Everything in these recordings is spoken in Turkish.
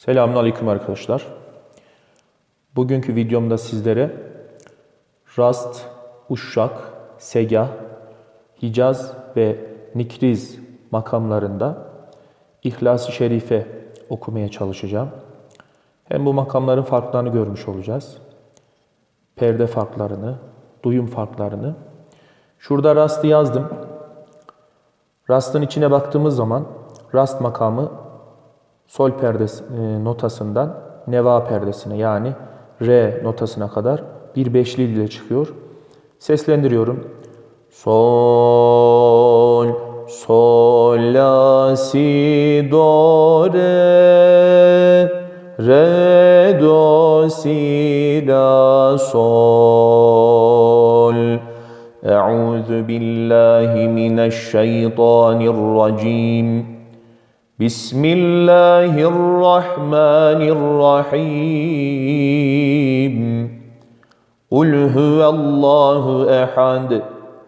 Selamünaleyküm arkadaşlar. Bugünkü videomda sizlere Rast, Uşşak, Segah, Hicaz ve Nikriz makamlarında İhlas-ı Şerife okumaya çalışacağım. Hem bu makamların farklarını görmüş olacağız. Perde farklarını, duyum farklarını. Şurada Rast'ı yazdım. Rast'ın içine baktığımız zaman Rast makamı sol perdesi e, notasından neva perdesine yani re notasına kadar bir beşli ile çıkıyor. Seslendiriyorum. Sol, sol, la, si, do, re, re, do, si, la, sol. Euzu billahi mineşşeytanirracim. بسم الله الرحمن الرحيم قل هو الله احد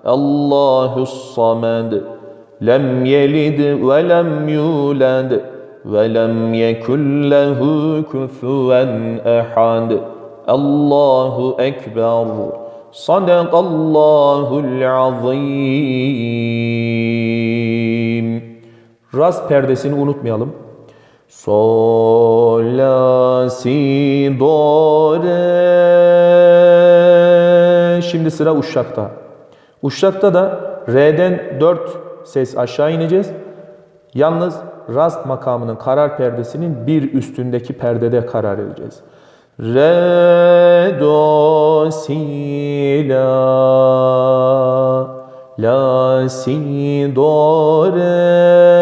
الله الصمد لم يلد ولم يولد ولم يكن له كفوا احد الله اكبر صدق الله العظيم Raz perdesini unutmayalım. Sol, la, si, do, re. Şimdi sıra Uşşak'ta. Uşşak'ta da re'den 4 ses aşağı ineceğiz. Yalnız rast makamının karar perdesinin bir üstündeki perdede karar edeceğiz. Re, do, si, la, la, si, do, re,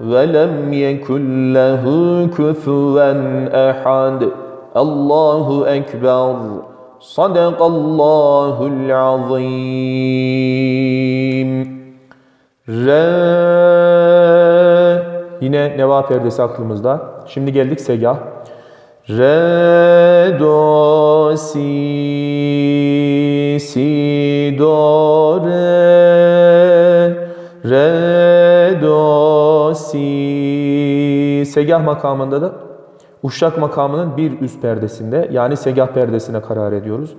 ولم يكن له كفوا احد الله اكبر صدق الله العظيم Re yine neva perdesi aklımızda. Şimdi geldik segah. Re, do, si, si, do, re, re, segah makamında da uşak makamının bir üst perdesinde yani segah perdesine karar ediyoruz.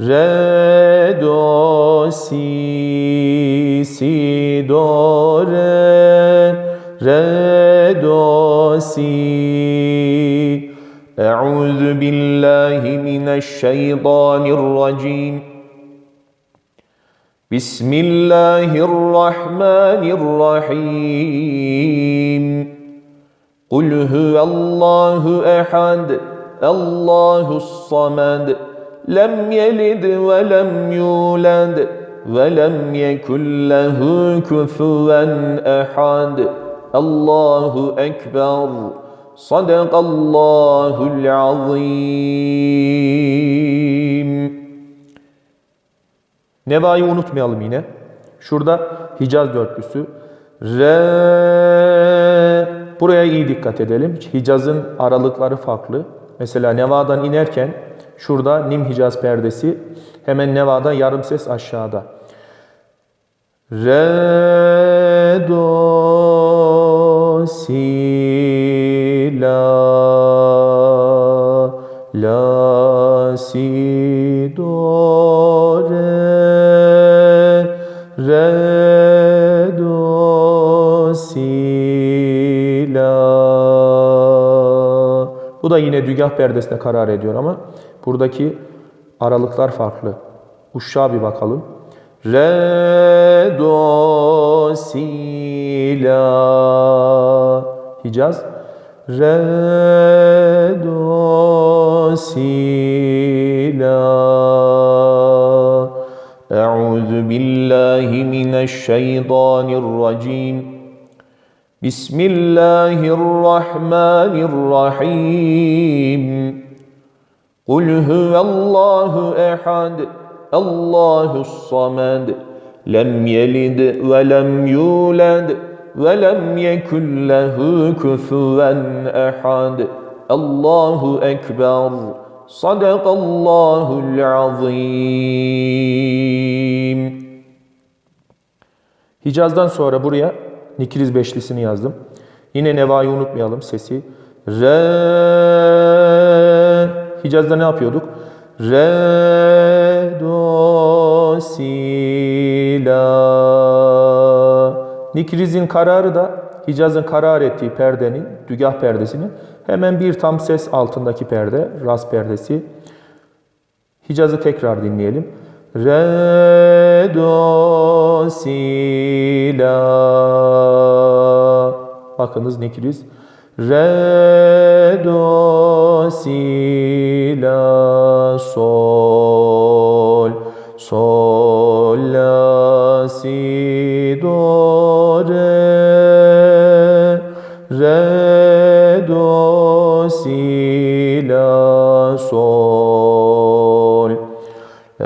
Re, do, si, si, do, re, re, do, si. Euzu billahi mineşşeytanirracim. Bismillahirrahmanirrahim. قل هو الله أحد الله الصمد لم يلد ولم يولد ولم يكن له كفوا أحد الله أكبر Sadakallahul azim. Neva'yı unutmayalım yine. Şurada Hicaz dörtlüsü. Re. Buraya iyi dikkat edelim. Hicaz'ın aralıkları farklı. Mesela Neva'dan inerken şurada Nim Hicaz perdesi hemen Neva'dan yarım ses aşağıda. Re, do, si, la, la, si, do, re, re, da yine dügah perdesine karar ediyor ama buradaki aralıklar farklı. Uşşağa bir bakalım. Re, do, si, la. Hicaz. Re, do, si, la. Euzu billahi mineşşeytanirracim. Bismillahirrahmanirrahim. قل هو الله أحد الله الصمد لم يلد ولم يولد ولم يكن له كفوا أحد الله أكبر صدق الله العظيم Hicaz'dan sonra buraya Nikriz beşlisini yazdım. Yine nevayı unutmayalım sesi. Re Hicaz'da ne yapıyorduk? Re do si la Nikriz'in kararı da Hicaz'ın karar ettiği perdenin, dügah perdesinin hemen bir tam ses altındaki perde, ras perdesi. Hicaz'ı tekrar dinleyelim. Re, do, si, la. Bakınız nekiriz. Re, do, si, la, sol. Sol,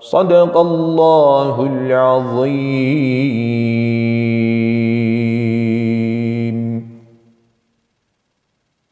صدق الله العظيم.